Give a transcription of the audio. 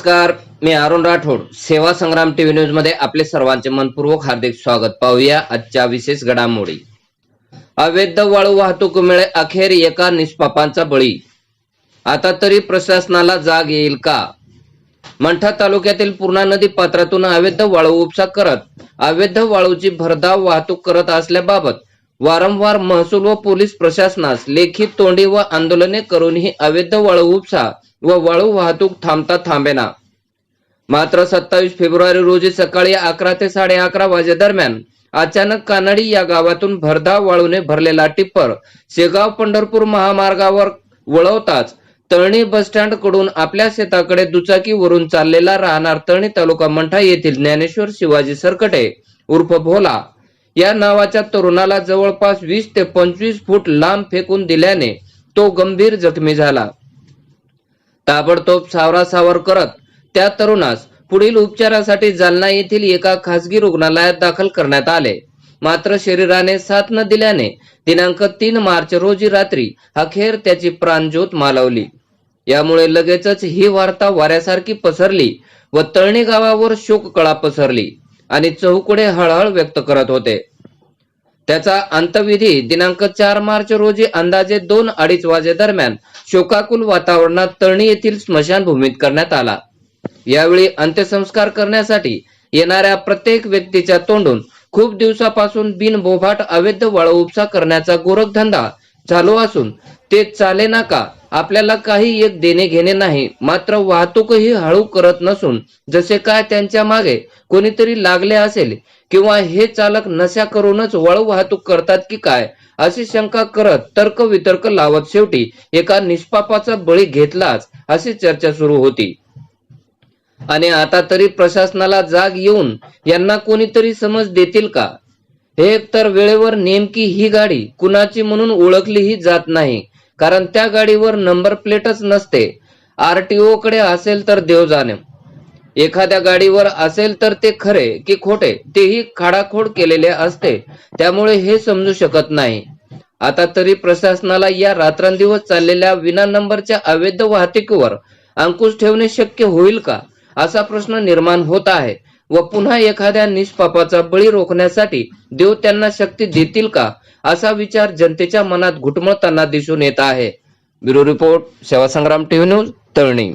नमस्कार मी अरुण राठोड. सेवा संग्राम टीव्ही न्यूजमध्ये आपले सर्वांचे मनपूर्वक हार्दिक स्वागत. पाहूया आजच्या विशेष घडामोडी. अवैध वाळू वाहतुकीमुळे अखेर एका निष्पापांचा बळी. आता तरी प्रशासनाला जाग येईल का? मंठा तालुक्यातील पूर्णा नदी पात्रातून अवैध वाळू उपसा करत अवैध वाळूची भरधाव वाहतूक करत असल्याबाबत वारंवार महसूल व पोलीस प्रशासनास लेखी तोंडी व आंदोलने करूनही अवैध वाळू उपसा व वाळू वाहतूक थांबता थांबेना. मात्र सत्तावीस फेब्रुवारी रोजी सकाळी अकरा ते साडे अकरा वाजे दरम्यान अचानक कानडी या गावातून भरधाव वाळूने भरलेला टिप्पर शेगाव पंढरपूर महामार्गावर वळवताच तळणी बसस्टँडकडून आपल्या शेताकडे दुचाकीवरून चाललेला राहणार तळणी तालुका मंठा येथील ज्ञानेश्वर शिवाजी सरकटे उर्फ भोला या नावाच्या तरुणाला जवळपास वीस ते पंचवीस फूट लांब फेकून दिल्याने तो गंभीर जखमी झाला. ताबडतोब सावरासावर करत त्या तरुणास पुढील उपचारासाठी जालना येथील एका खासगी रुग्णालयात दाखल करण्यात आले. मात्र शरीराने साथ न दिल्याने दिनांक तीन मार्च रोजी रात्री अखेर त्याची प्राणज्योत मालवली. यामुळे लगेचच ही वार्ता वाऱ्यासारखी पसरली व तळणी गावावर शोककळा पसरली आणि चौकडे हळहळ व्यक्त करत होते. त्याचा अंतविधी दिनांक चार मार्च रोजी अंदाजे दोन अडीच वाजे दरम्यान शोकाकुल वातावरणात तळणी येथील स्मशानभूमीत करण्यात आला. यावेळी अंत्यसंस्कार करण्यासाठी येणाऱ्या प्रत्येक व्यक्तीच्या तोंडून खूप दिवसापासून बिनबोभाट अवैध वाळू उपसा करण्याचा गोरखधंदा चालू असून ते चालेना का आपल्याला काही एक देणे घेणे नाही. मात्र वाहतूकही हळू करत नसून जसे काय त्यांच्या मागे कोणीतरी लागले असेल किंवा हे चालक नशा करूनच वळू वाहतूक करतात की काय अशी शंका करत तर्क वितर्क लावत शेवटी एका निष्पापाचा बळी घेतलाच अशी चर्चा सुरू होती. आणि आता तरी प्रशासनाला जाग येऊन यांना कोणीतरी समज देतील का? हे एकतर वेळेवर नेमकी ही गाडी कुणाची म्हणून ओळखलीही जात नाही कारण त्या गाडीवर नंबर प्लेटच नसते. आरटीओ कडे असेल तर देव जाणे. एखाद्या गाडीवर असेल तर ते खरे की खोटे तेही खाडाखोड केलेले असते त्यामुळे हे समजू शकत नाही. आता तरी प्रशासनाला या रात्रंदिवस चाललेल्या विना नंबरच्या अवैध वाहतुकीवर अंकुश ठेवणे शक्य होईल का असा प्रश्न निर्माण होत आहे. व पुन्हा एखाद्या निष्पापाचा बळी रोखण्यासाठी देव त्यांना शक्ती देतील का? असा विचार जनतेच्या मनात घुटमळताना दिसून येत आहे. ब्युरो रिपोर्ट सेवा संग्राम टीव्ही न्यूज तळणी.